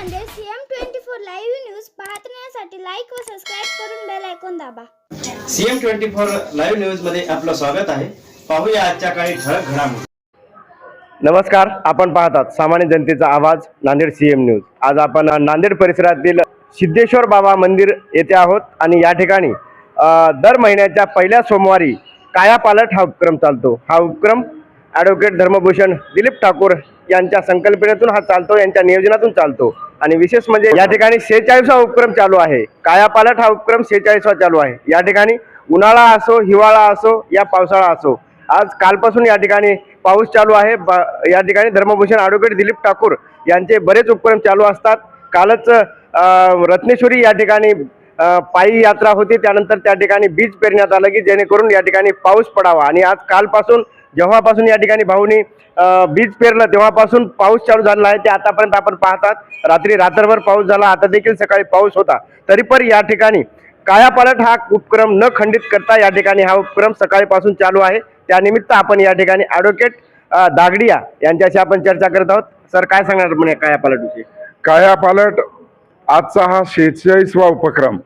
CM twenty four live news पाहण्यासाठी like व subscribe करून बेल आयकॉन दाबा. सीएम ट्वेंटी फोर लाईव्ह न्यूजमध्ये आपलं स्वागत आहे. पाहूया आजच्या काही ठळक घडामोडी. नमस्कार आपण पाहतात सामान्य जनतेचा आवाज नांदेड सीएम न्यूज. आज आपण नांदेड परिसरातील सिद्धेश्वर बाबा मंदिर येथे आहोत आणि या ठिकाणी दर महिन्याच्या पहिल्या सोमवारी कायापालट हा उपक्रम चालतो. हा उपक्रम ॲडव्होकेट धर्मभूषण दिलीप ठाकूर यांच्या संकल्पनेतून हा चालतो यांच्या नियोजनातून चालतो. आणि विशेष म्हणजे या ठिकाणी शेहेचाळीसवा उपक्रम चालू आहे. कायापालट हा उपक्रम शेहेचाळीसवा चालू आहे. या ठिकाणी उन्हाळा असो हिवाळा असो या पावसाळा असो. आज कालपासून या ठिकाणी पाऊस चालू आहे. ब- या ठिकाणी धर्मभूषण ॲडव्होकेट दिलीप ठाकूर यांचे बरेच उपक्रम चालू असतात. कालच रत्नेश्वरी या ठिकाणी पायी यात्रा होती. त्यानंतर त्या ठिकाणी बीज पेरण्यात आलं की जेणेकरून या ठिकाणी पाऊस पडावा. आणि आज कालपासून जेव्हापासून या ठिकाणी भाऊनी बीज पेरलं तेव्हापासून पाऊस चालू झालेला आहे. ते आतापर्यंत आपण पाहतात. रात्री रात्रभर पाऊस झाला. आता देखील सकाळी पाऊस होता. तरी पण या ठिकाणी कायापालट हा उपक्रम न खंडित करता या ठिकाणी हा उपक्रम सकाळीपासून चालू आहे. त्यानिमित्त आपण या ठिकाणी ॲडव्होकेट दागडिया यांच्याशी आपण चर्चा करत आहोत. सर काय सांगणार म्हणे कायापालट विषयी? कायापालट आजचा हा शेहेचाळीसवा उपक्रम.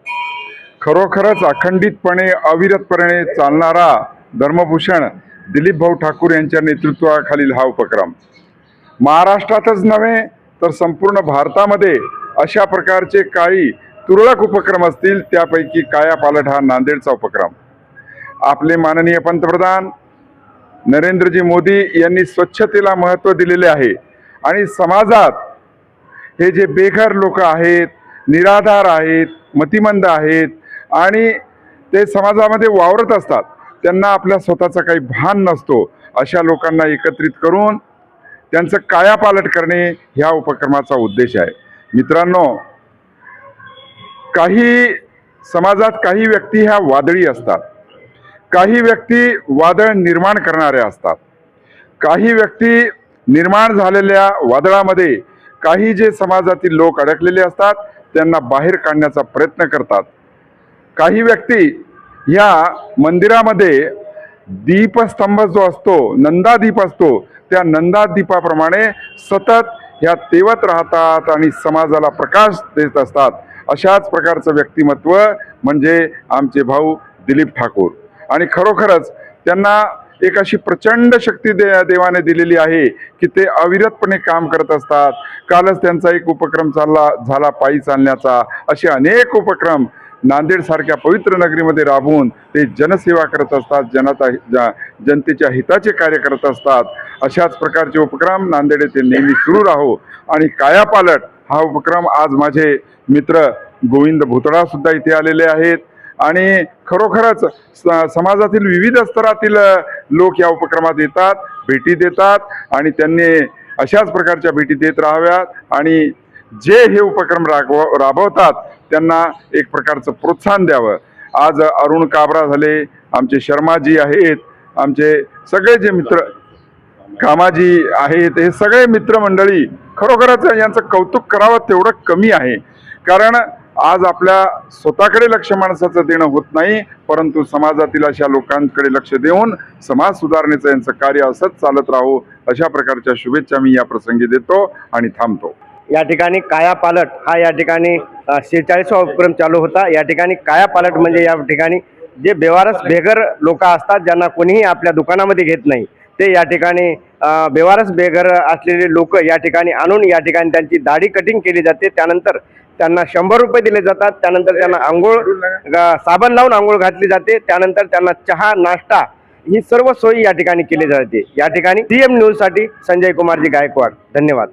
खरोखरच अखंडितपणे अविरतपणे चालणारा धर्मभूषण दिलीप भाऊ ठाकूर यांच्या नेतृत्वाखालील हा उपक्रम. महाराष्ट्रातच नव्हे तर संपूर्ण भारतामध्ये अशा प्रकारचे काही तुरळक उपक्रम असतील त्यापैकी कायापालट हा नांदेडचा उपक्रम. आपले माननीय पंतप्रधान नरेंद्रजी मोदी यांनी स्वच्छतेला महत्त्व दिलेले आहे आणि समाजात हे जे बेघर लोक आहेत निराधार आहेत मतिमंद आहेत आणि ते समाजामध्ये वावरत असतात त्यांना आपल्या स्वतःचा काही भान नसतो अशा लोकांना एकत्रित करून त्यांचं कायापालट करणे ह्या उपक्रमाचा उद्देश आहे. मित्रांनो काही समाजात काही व्यक्ती ह्या वादळी असतात. काही व्यक्ती वादळ निर्माण करणाऱ्या असतात. काही व्यक्ती निर्माण झालेल्या वादळामध्ये काही जे समाजातील लोक अडकलेले असतात त्यांना बाहेर काढण्याचा प्रयत्न करतात. काही व्यक्ती या मंदिरामध्ये दीपस्तंभ जो असतो नंदादीप असतो त्या नंदादीपाप्रमाणे सतत ह्या तेवत राहतात आणि समाजाला प्रकाश देत असतात. अशाच प्रकारचं व्यक्तिमत्व म्हणजे आमचे भाऊ दिलीप ठाकूर. आणि खरोखरच त्यांना एक अशी प्रचंड शक्ती दे देवाने दिलेली आहे की ते अविरतपणे काम करत असतात. कालच त्यांचा एक उपक्रम चालला झाला पायी चालण्याचा. असे अनेक उपक्रम नांदेडसारख्या पवित्र नगरीमध्ये राबवून ते जनसेवा करत असतात जनता जा जनतेच्या हिताचे कार्य करत असतात अशाच प्रकारचे उपक्रम नांदेड येथे नेहमी सुरू राहो. आणि कायापालट हा उपक्रम आज माझे मित्र गोविंद भुतडा सुद्धा इथे आलेले आहेत. आणि खरोखरच स- समाजातील विविध स्तरातील लोक या उपक्रमात येतात भेटी देतात आणि त्यांनी अशाच प्रकारच्या भेटी देत राहाव्यात. आणि जे हे उपक्रम राबव राबवतात त्यांना एक प्रकारचं प्रोत्साहन द्यावं. आज अरुण काबरा झाले आमचे शर्माजी आहेत आमचे सगळे जे मित्र कामाजी आहेत हे सगळे मित्रमंडळी खरोखरच यांचं कौतुक करावं तेवढं कमी आहे. कारण आज आपल्या स्वतःकडे लक्ष माणसाचं देणं होत नाही परंतु समाजातील अशा लोकांकडे लक्ष देऊन समाज सुधारणेचं यांचं कार्य असंच चालत राहो अशा प्रकारच्या शुभेच्छा मी या प्रसंगी देतो आणि थांबतो. या ठिकाणी कायापालट हा या ठिकाणी शेहेचाळीसवा उपक्रम चालू होता. या ठिकाणी कायापालट म्हणजे या ठिकाणी जे बेवारस बेघर लोक असतात ज्यांना कोणीही आपल्या दुकानामध्ये घेत नाही ते या ठिकाणी बेवारस बेघर असलेले लोक या ठिकाणी आणून या ठिकाणी त्यांची दाढी कटिंग केली जाते. त्यानंतर त्यांना शंभर रुपये दिले जातात. त्यानंतर त्यांना आंघोळ साबण लावून आंघोळ घातली जाते. त्यानंतर त्यांना चहा नाश्ता ही सर्व सोयी या ठिकाणी केली जाते. या ठिकाणी सीएम न्यूजसाठी संजय कुमारजी गायकवाड. धन्यवाद.